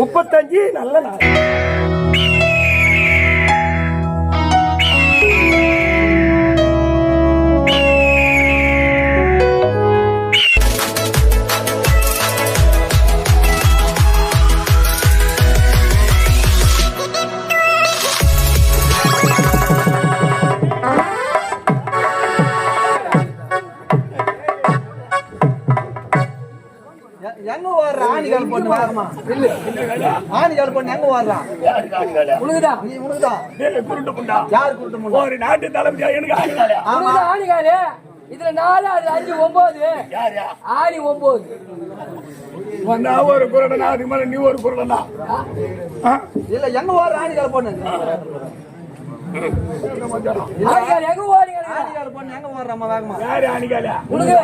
முப்பத்தஞ்சு நல்ல நாள். எங்க ஓடுற? ஆணிகால் பொண்ணு வேகமா ஆணிகால் பொண்ணு எங்க ஓடுறா? உனக்குதா நீ உனக்குதான் டேய், குருட்டு புண்டா. யார் கூட்டு முன்னா ஒரு நாட்டு தளபதியா எனக்கு? ஆமா. ஆணிகாரு இதுல நாலு அது அஞ்சு ஒன்பது யாரு? ஆணி ஒன்பது வந்தா ஒரு குரடனா அதுக்கு மேல நீ ஒரு குரடனா? இல்ல எங்க ஓடுற? ஆணிகால் பொண்ணு ஆணிகாரு எங்க ஓடிங்க ஆணிகால் பொண்ணு எங்க ஓடுறாமா வேகமா? யாரு ஆணிகால உனக்கு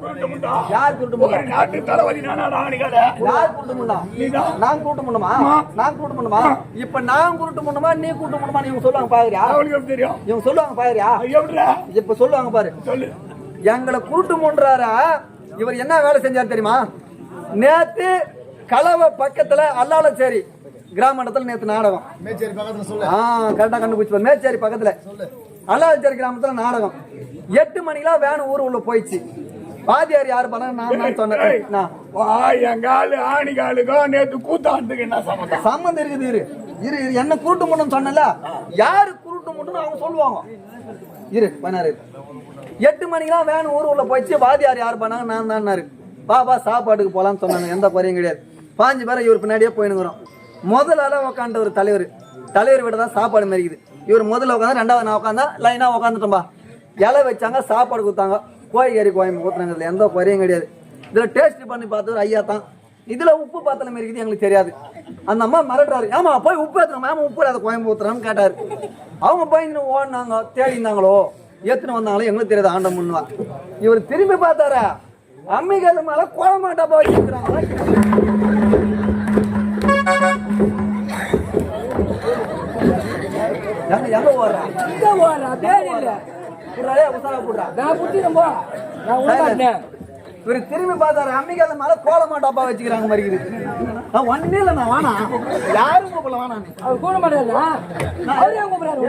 குருட்டு. யார் கூட்டு ஒரு முன்னா நாட்டு தளபதி நானா ஆணிகால யார் கூட்டு முன்னா நீதான். நான் கூட்டு முன்னமா நான் கூட்டு முன்னமா இப்ப நான் கூட்டு முன்னமா நீ இவங்க சொல்லுவாங்க பாக்குறியா? எப்படி தெரியும்? இவங்க சொல்லுவாங்க பாக்குறியா? இப்ப சொல்லுவாங்க பாரு. சொல்லு. எங்களை கூட்டு முன்றாரா இவர் என்ன வேலை செஞ்சார் தெரியுமா? நேத்து கலவை பக்கத்துல அல்லாலச்சேரி கிராமத்துல நேத்து நாடகம். ஆ கரெக்டா கண்டுபிடிச்சு மேச்சேரி பக்கத்துல. அல்லாலச்சேரி கிராமத்துல நாடகம். எட்டு மணிக்கெல்லாம் வேன் ஊர் உள்ள போயிடுச்சு. பாதியார் யாரு பண்ண? நான் சொன்னேன். நான். வா எங்க ஆளு ஆணிகாலுக்கும் நேத்து கூத்தாண்டுக்கு என்ன சம்மந்தம்? சம்மந்தம் இருக்குது இரு. இரு என்ன குருட்டு முட்டம் சொன்னல யாரு குருட்டு முட்டம் அவங்க சொல்லுவாங்க. இரு பண்ணாரு எட்டு மணிக்கெல்லாம் வேன் ஊர் உள்ள போயிடுச்சு. வாதியார் யார் பண்ணாங்க நான் தான்னாரு வா சாப்பாட்டுக்கு போலாம்னு சொன்னாங்க. எந்த குறையும் கிடையாது. பாஞ்சு பேரை இவர் பின்னாடியே போயினுங்கிறோம். முதல் ஆளா உட்காண்ட ஒரு தலைவர். தலைவர் விட தான் சாப்பாடு மறிக்குது இவர் முதல்ல உட்காந்து ரெண்டாவது நான் உட்காந்தா லைனா உட்காந்துட்டோம்பா இலை வச்சாங்க சாப்பாடு கொடுத்தாங்க. கோழிக்கறி கோயம்பு ஊத்துறாங்க எந்த குறையும் கிடையாது. இதில் டேஸ்ட் பண்ணி பார்த்தவர் ஐயா தான். இதில் உப்பு பாத்திரம் இருக்குது எங்களுக்கு தெரியாது. அந்த அம்மா மிரட்டுறாரு. ஏமா போய் உப்பு ஏத்துறோம் மேம் உப்பு அதை கோயம்பு ஊத்துறான்னு கேட்டாரு. அவங்க போய் இன்னும் ஓடினாங்க தேடினாங்களோ ஏற்றுன்னு வந்தாங்களோ எங்களுக்கு தெரியாது ஆண்டம் முன்னுவா. இவர் திரும்பி பார்த்தாரா? அம்மிகள் மேலே கோலமாட்டா போய் வச்சிருக்காங்களா எங்க எங்க ஓடுறா? இங்க ஓடுறா பேர் நான் புட்டிடும் போ. நான் உள்ள இவரு திரும்பி பார்த்தாரு அம்மிகள் மேல கோலமா டப்பா வச்சுக்கிறாங்க மாதிரி இருக்குது. நான் ஒன்னே இல்லை நான் வேணாம் யாரும் கூப்பிடல வேணாம். அவர் கூட மாட்டாரா. அவரே கூப்பிடாரு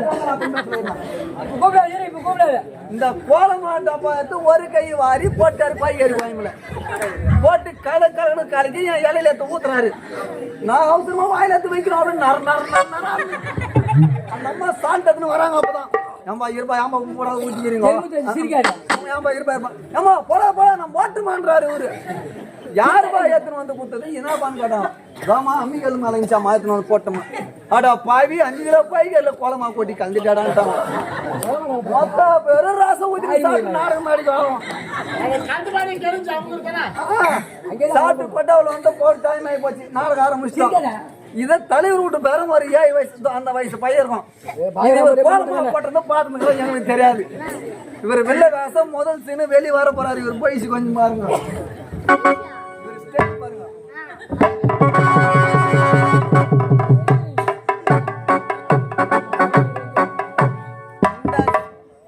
கூப்பிடாரு இப்ப கூப்பிடாரு இந்த கோலமா டப்பா எடுத்து ஒரு கை வாரி போட்டாரு காய்கறி வாங்கல போட்டு கல கலன்னு கலக்கி என் இலையில எடுத்து ஊத்துறாரு. நான் அவசரமா வாயில எடுத்து வைக்கிறோம் அப்படின்னு நர நர. அந்த அம்மா சால்ட் எடுத்துன்னு வராங்க அப்பதான். ஏம்பா இருப்பா ஏம்பா உப்பு போடாத ஏம்பா இருப்பா இருப்பா. ஏம்பா போடா போடா நான் போட்டுமான்றாரு இவரு. யாருப்பா ஏத்துன்னு வந்து கொடுத்தது என்னப்பான்னு கேட்டான். ராமா அம்மிக்கல் மேல இருந்துச்சா மாத்துன்னு வந்து போட்டோமா அடா பாவி அஞ்சு கிலோ பாய்கல்ல கோலமா கொட்டி கலந்துட்டாடான்ட்டான் மொத்த பேரும் ரசம் ஊத்தி சாப்பிட்டு நாடகம் சாப்பிட்டு பட்டாவில் வந்து போட்டு டைம் ஆகி போச்சு. நாடகம் ஆரம்பிச்சிட்டோம். இதை தலைவர் வீட்டு ஒரு ஏழு வயசு அந்த வயசு பையன் இருக்கும் இவர் கோலமா போட்டதை பார்த்துன்னு எங்களுக்கு தெரியாது. இவர் வெள்ளை வேஷம் முதல் சீனு வெளியே வர போறாரு. இவர் போயிச்சு கொஞ்சம் பாருங்க. இவர் ஸ்டேஜ் பாருங்க.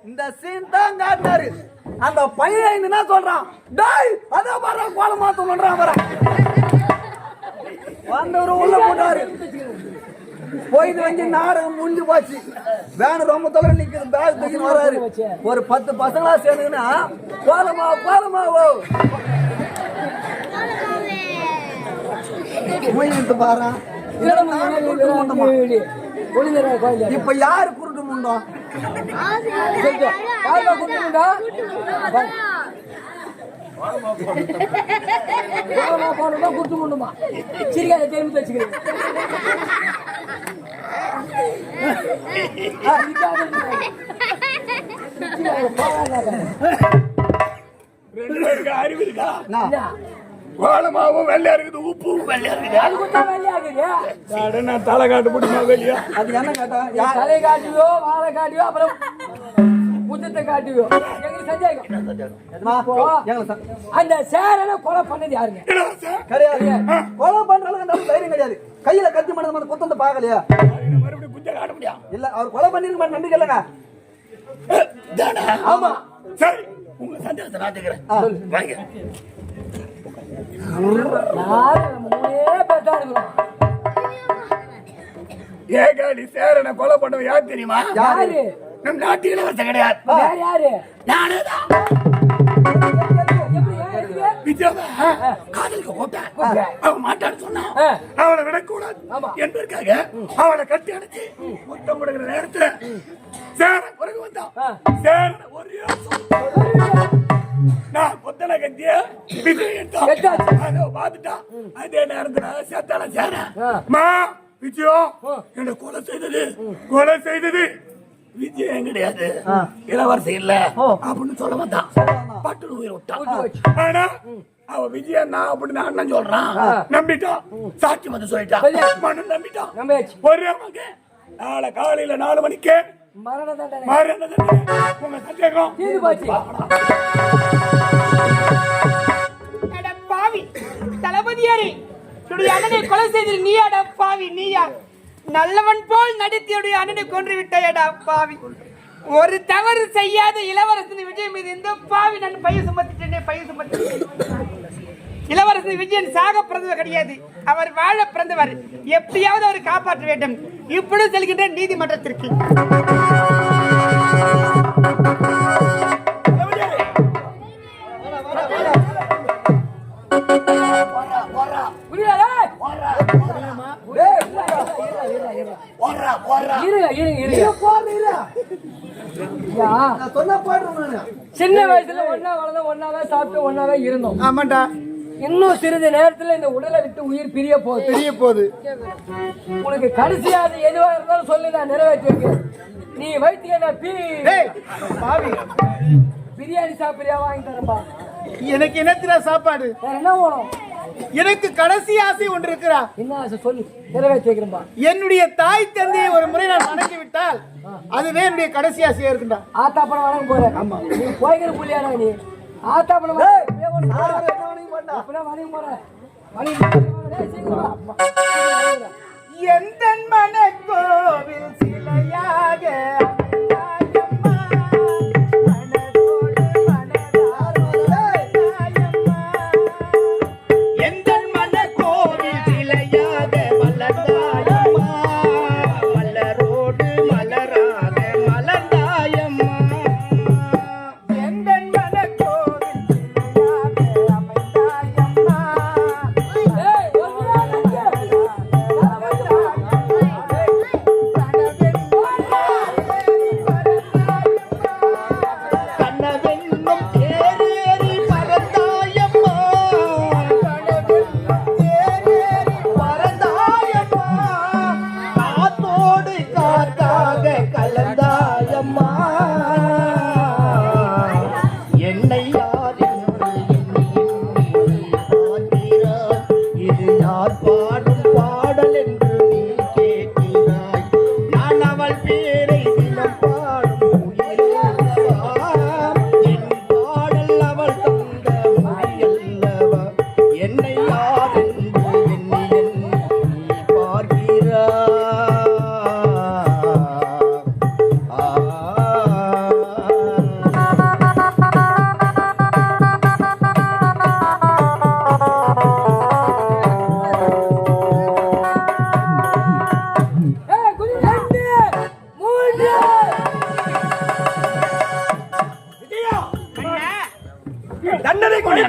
இந்த- சீன் தான் காட்டினாரு. அந்த பையன் என்ன சொல்றான்? டேய் அத பாரு கோலம் மாத்தணும்ன்றான் வர வந்தவரு உள்ள போட்டாரு. போயிட்டு வந்து நாடகம் முடிஞ்சு போச்சு. வேன் ரொம்ப தொலை நிக்குது. பேக் தூக்கின்னு வராரு. ஒரு பத்து பசங்களா சேர்ந்துக்கினா கோலமா கோலமா ஓ மூஞ்சிட்டு பாரு. இப்ப யாரு குருட்டு முண்டோம் யாருக்கா கூப்பிட்டுருந்தா குடுத்து முண்டுமா சிரிக்காத தெரிஞ்சு வச்சுக்கிறேன் அறிவு இருக்கா கோலமாவும் வெள்ளையா இருக்குது உப்பும் வெள்ளையா இருக்குது அது கொடுத்தா நான் தலை காட்டு முடியுமா வெளியா அது என்ன கேட்டா தலை காட்டியோ வாழை காட்டியோ அப்புறம் புத்தத்தை காட்டுவியோ? எங்களுக்கு சந்தேகம். அந்த சேரனை கொலை பண்ணது யாருங்க? கிடையாது. கொலை பண்ற அளவுக்கு நம்ம தைரியம் கிடையாது. கையில கத்தி மறுபடியும் குஞ்ச காட்ட முடியும் இல்ல அவர் கொலை பண்ணிருக்க மாதிரி நம்பிக்கை இல்லைங்க தானா? ஆமா. சரி உங்க சந்தேகத்தை வாங்க. பேர் தான் இருக்கிறோம். ஏகாடி சேரனை கொலை பண்ணவன் யார் தெரியுமா? யாரு? நம் நாட்டு இளவரசன் கிடையாது. யார்? நானே தான். காதலுக்கு கூப்பிட்டேன் அவன் மாட்டான்னு சொன்னான். அவளை விடக்கூடாது. என்பதற்காக அவளை கட்டி அணைச்சு முத்தம் கொடுக்கிற நேரத்துல சேரன் பிறகு வந்தான். ஆ. சேரன் ஒரே. நான் கொத்தனை கட்டிய விஜய் எடுத்தான். அதை பார்த்துட்டான். அதே நேரத்துல சேத்தான சேரன். ஆ. மா விஜயம் ஆ. என்னை கொலை செய்தது. கொலை செய்தது. விஜயம் கிடையாது. இளவரசி இல்ல. ஓ. அப்படின்னு சொல்ல வந்தான் பட்டு உயிர் விட்டான். ஆனா அவ விஜயன் நான் அப்படின்னு அண்ணன் சொல்றான். நம்பிட்டான் சாட்சி வந்து சொல்லிட்டான் நம்பிட்டான் நம்பியாச்சு. ஒரே மகன். நாளை காலையில நாலு மணிக்கு மரண தண்டனை. மாறி உங்க சந்தேகம்? தீர்ந்து போச்சு. அட பாவி. தளபதியாரே என்னுடைய அண்ணனை கொலை செய்தது நீயாடா பாவி. நீயா? நல்லவன் போல் நடித்தியுடைய அண்ணனை கொன்று விட்டாயடா பாவி. ஒரு தவறு செய்யாத இளவரசன் விஜய் மீது இந்த பாவி நான் பைய சுமத்திட்டேனே பைய சுமத்திட்டேன். இளவரசன் விஜயன் சாக பிறந்தவர் கிடையாது. அவர் வாழ பிறந்தவர். எப்படியாவது அவர் காப்பாற்ற வேண்டும். இப்படி செல்கின்ற நீதிமன்றத்திற்கு. இருந்தோம். ஆமாண்டா. இன்னும் சிறிது நேரத்துல இந்த உடலை விட்டு உயிர் பிரிய போகுது. தெரிய போகுது. உனக்கு கடைசியா அது எதுவா இருந்தாலும் சொல்லி நான் நிறைவேற்றி வைக்கிறேன் நீ வைத்திய பி. பாவி பிரியாணி சாப்பிடுறியா? வாங்கி தரப்பா எனக்கு என்னத்திரா சாப்பாடு? வேற என்ன வேணும்? எனக்கு கடைசி ஆசை ஒன்று இருக்கிறா என்ன ஆசை சொல்லு நிறைவேற்றி வைக்கிறேன்பா என்னுடைய தாய் தந்தையை ஒரு முறை நான் வணங்கி விட்டால் அதுவே என்னுடைய கடைசி ஆசையா இருக்குண்டா. ஆத்தாப்பழம் வணங்க போறேன். ஆமா. நீ போய்கிற புள்ளியாடா நீ. ஆத்தாப்பழம் வணங்க எந்த மன கோவில் சிலையாக தண்டனை கொண்டு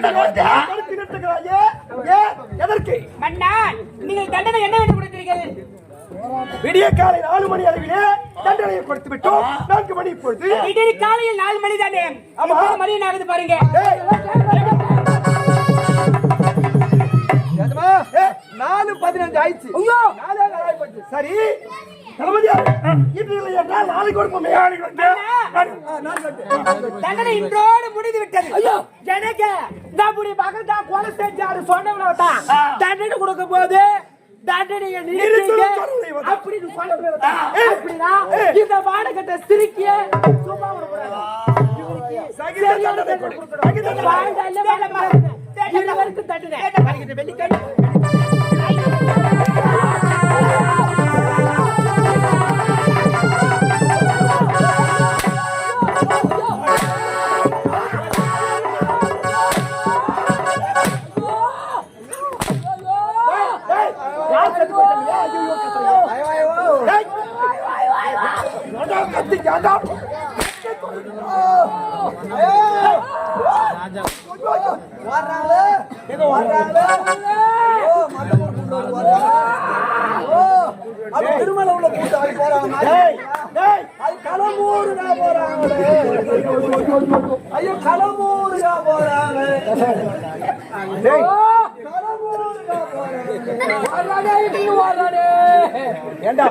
எதற்கு மன்னா நீங்கள் தண்டனை என்ன வேண்டும் கொடுத்தீர்கள் விடிய காலை நாலு மணி அளவிலே தண்டனையை கொடுத்து விட்டோம் நான்கு மணி இப்பொழுது இன்றைக்கு காலையில் நாலு மணி தானே ஆமா. மணி ஆகுது பாருங்க நாலு பதினஞ்சு ஆயிடுச்சு ஐயோ, நாலே. சரி தண்டனை இன்றோடு முடிந்து விட்டது. எனக்கு நம்முடைய மகன் தான் கொலை செஞ்சாரு. சொன்னவன தான். தண்டனை கொடுக்கும் போது தண்டனையை நிறுத்திங்க. அப்படின்னு சொன்னவன அப்படின்னா இந்த வாடகத்தை சிரிக்கிய சும்மா விடக்கூடாது சகித அது களமூருடா போறாங்களே. ஐயோ களமூருடா போறாங்க போறாங்க ஏண்டா?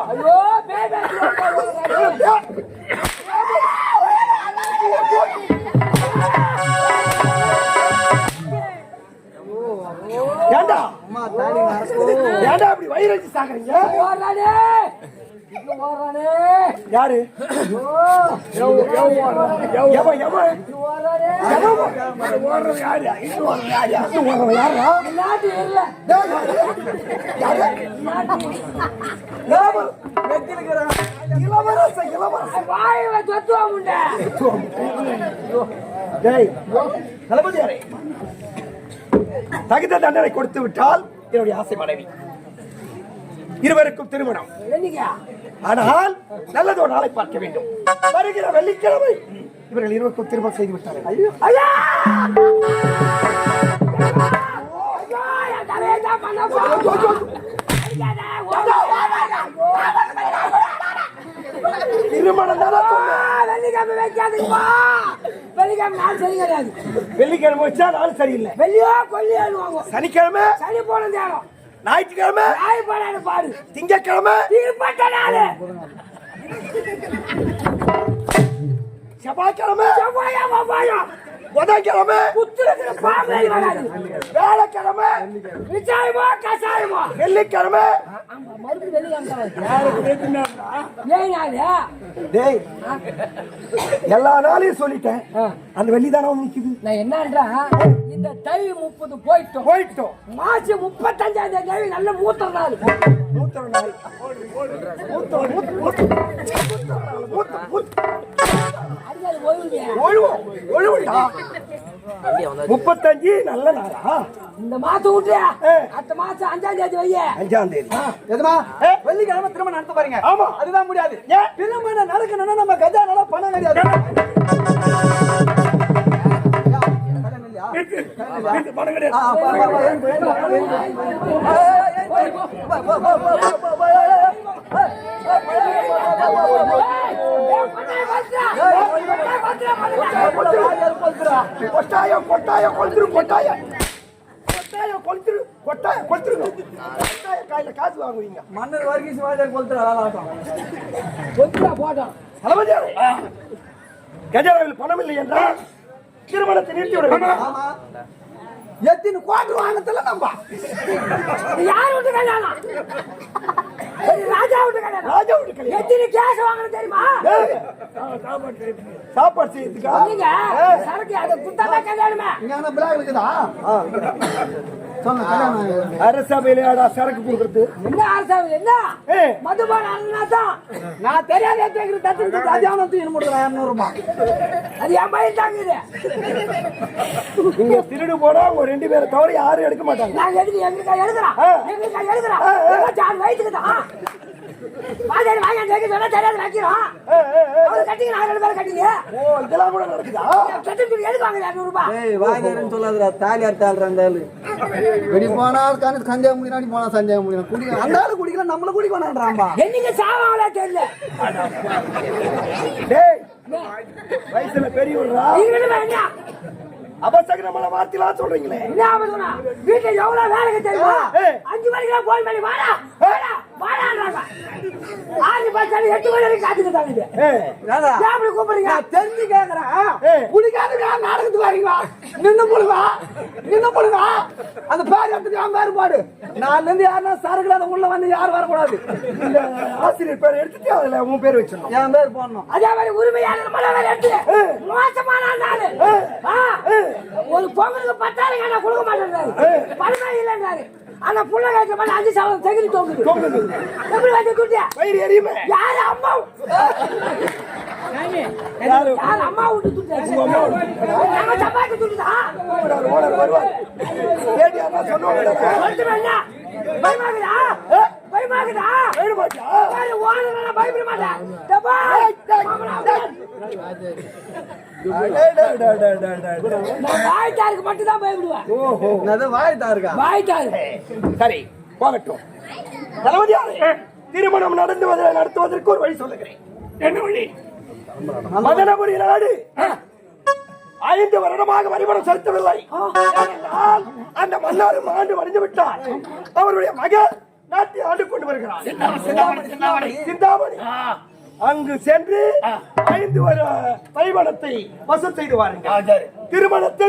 ஐயோ ஏண்டா? ஏண்டா இப்படி வயிறு வச்சு சாக்குறீங்க யாரு? இளவரச இளவரச வாயில தொத்துவா முண்டை டேய் தளபதியாரே. தகுந்த தண்டனை கொடுத்து விட்டால் என்னுடைய ஆசை மனைவி. இருவருக்கும் திருமணம். ஆனால் நல்லது ஒரு நாளை பார்க்க வேண்டும். வருகிற வெள்ளிக்கிழமை இவர்கள் இருவருக்கும் திருமணம் செய்து விட்டார்கள். திருமணம். வெள்ளிக்கிழமை வைக்காதுப்பா வெள்ளிக்கிழமை நாள் சரி கிடையாது. வெள்ளிக்கிழமை வச்சா நாள் சரியில்லை. வெள்ளியோ கொல்லியானுவாங்க சனிக்கிழமை? சனி போன தேரம் ஞாயிற்றுக்கிழமை? போனான்னு பாரு திங்கட்கிழமை. தீர்ப்பட்ட நாளு செவ்வாய்க்கிழமை செவ்வாயா? வவ்வாயா புதன்கிழமை வேலைக்கிழமை நிச்சயமா கசாயமா வெள்ளிக்கிழமை எல்லா நாளையும் சொல்லிட்டேன். அந்த வெள்ளி தானே நிக்குது நான் என்னன்றா? இந்த தை முப்பது போயிட்டோம். போயிட்டோம். மார்ச் முப்பத்தஞ்சாம் தேதி நல்ல மூத்த நாள். மூத்த நாள். மூத்த மூத்த மூத்த மூத்த முப்பத்தஞ்சு நல்ல நாளா இந்த மாசம் விட்டு. அடுத்த மாசம் அஞ்சாம் தேதி வைய அஞ்சாம் தேதி எதுமா வெள்ளிக்கிழமை திருமணம் நடத்த பாருங்க ஆமா. அதுதான் முடியாது? திருமணம் நடக்கணும்னா நம்ம கஜானால பணம் கிடையாது பணம் கிடையாது. ஆ, பா, பா, பா, ஏன், ஏன், ஏன், ஏன், ஏன். ஏய், ஏய், ஏய், பா, பா, பா, பா, பா, பா, பா, ஏய், ஏய், ஏய், கொட்டாயம் கொட்டாயம் கொளுத்துரு கொட்டாயம் கொட்டாயம் கொளுத்துரு கொட்டாயம் கொளுத்துருங்க கொட்டாயம் காயில காசு வாங்குவீங்க. மன்னர் வர்கீஸ் வாஜர் கொளுத்துற வேலை ஆட்டம். கொஞ்சம் போட்டோம் தளபதியாரே கஜானாவில் பணம் இல்லை என்றால் திருமணத்தை நிறுத்தி விட வேண்டும். எத்தின் கோட்டு வாங்கத்துல நம்ம. யார் விட்டு கல்யாணம் ராஜா விட்டு கல்யாணம் ராஜா வீட்டு கல்யாணம். எத்தனை கேஸ் வாங்கணும் தெரியுமா? சாப்பாடு செய்யறதுக்கா? நீங்க சரக்கு அதை குத்தாண்டா கல்யாணமே இங்க என்ன பிளாக் இருக்குதா? சொன்ன கல்யாணம் அரசபையிலேடா சரக்கு கொடுக்கறது. என்ன அரசாங்கம் என்ன. மதுபான அண்ணா தான்? நான் தெரியாத எடுத்து தட்டு கல்யாணம் தூக்கி முடியல அது என் பையன் தாங்குது. நீங்க திருடு போனா உங்க ரெண்டு பேரை தவிர யாரும் எடுக்க மாட்டாங்க. நாங்க எதுக்கு எங்களுக்கா எழுதுறோம் ஆ. எங்களுக்கா சார் வயிற்றுக்கு தான். வாஜாடி வாங்க வைக்க சொன்னா தெரியாது வைக்கிறோம். அவங்க கட்டிங்க நாங்க ரெண்டு பேரும் கட்டிங்க ஓ இதெல்லாம் கூட நடக்குதா? கட்டிட்டு எதுக்கு வாங்க இரநூறு ரூபாய்? ஏய் வாய்தாருன்னு சொல்லாதடா தாலி அறுத்தாள் அந்த ஆளு. வெடி போனா கணக்கு சஞ்சய முடியும் போனா சஞ்சய குடிக்க அந்த ஆளு குடிக்கல நம்மள குடிக்க வேணான்றாம்பா என்னைக்கு சாவாங்களா தெரியல. டேய் வயசுல பெரியவரா நீங்களும் வேணா அபசகனமான வார்த்தைலாம் சொல்றீங்களே. என்ன வீட்டுல எவ்வளவு வேலைக்கு தெரியுமா. அஞ்சு வாடா வாடா வாடான்றாங்க பத்து எட்டு மணி வரைக்கும் ஏய், ஏடா ஏன் அப்படி கூப்பிடுறீங்க? தெரிஞ்சு கேக்குறேன். ஏய். குடிக்காத நாடகத்துக்கு வரீங்களா? நின்னு போடுவா நின்னு போடுவா அந்த பேர் எடுத்துட்டு அவன் பேர் பாடு. நாலுல இருந்து யாருன்னா சரக்குல அந்த உள்ள வந்து யாரும் வரக்கூடாது. இந்த ஆசிரியர் பேர் எடுத்துட்டு அதுல உன் பேர் வச்சிடணும். என் பேர் போடணும். அதே மாதிரி உரிமையாளர் மலை வேலை எடுத்து மோசமான நாள் ஒரு பொங்கலுக்கு பத்தாயிரம் நான் கொடுக்க மாட்டேன்றாரு. பணமே இல்லைன்றாரு. ஆனா புள்ள காய்ச்சல் பண்ண அஞ்சு சவரம் தகுதி தொங்குது. தொங்குது. எப்படி வச்சு குட்டியா வயிறு எரியுமே. யாரு அம்மா? யாரு? யாரு? அம்மா விட்டு துட்டாச்சு நாங்க சப்பாத்தி துட்டுதா? ஓனர் வருவார். சொன்னோம் சொல்லிட்டு வேணா. பயமாகுதா? பயப்பட மாட்டேன் வாய்த்தாருக்கு மட்டும்தான் பயப்படுவேன் ஓஹோ என்னது வாய் தாருக்கா வாய்த்தாரு. சரி போகட்டும். தளபதியாரே திருமணம் நடந்து வத- நடத்துவதற்கு ஒரு வழி சொல்லுகிறேன். என்ன வழி? மதனபுரி நாடு ஐந்து வருடமாக வரிபணம் செலுத்தவில்லை. அந்த மன்னார் ஆண்டு வடிந்து விட்டார். அவருடைய மகன் நாட்டை ஆண்டு கொண்டு வருகிறார் சிந்தாமணி அங்கு சென்று ஐந்து வர பரிமணத்தை வசம் செய்து வாருங்கள். திருமணத்தை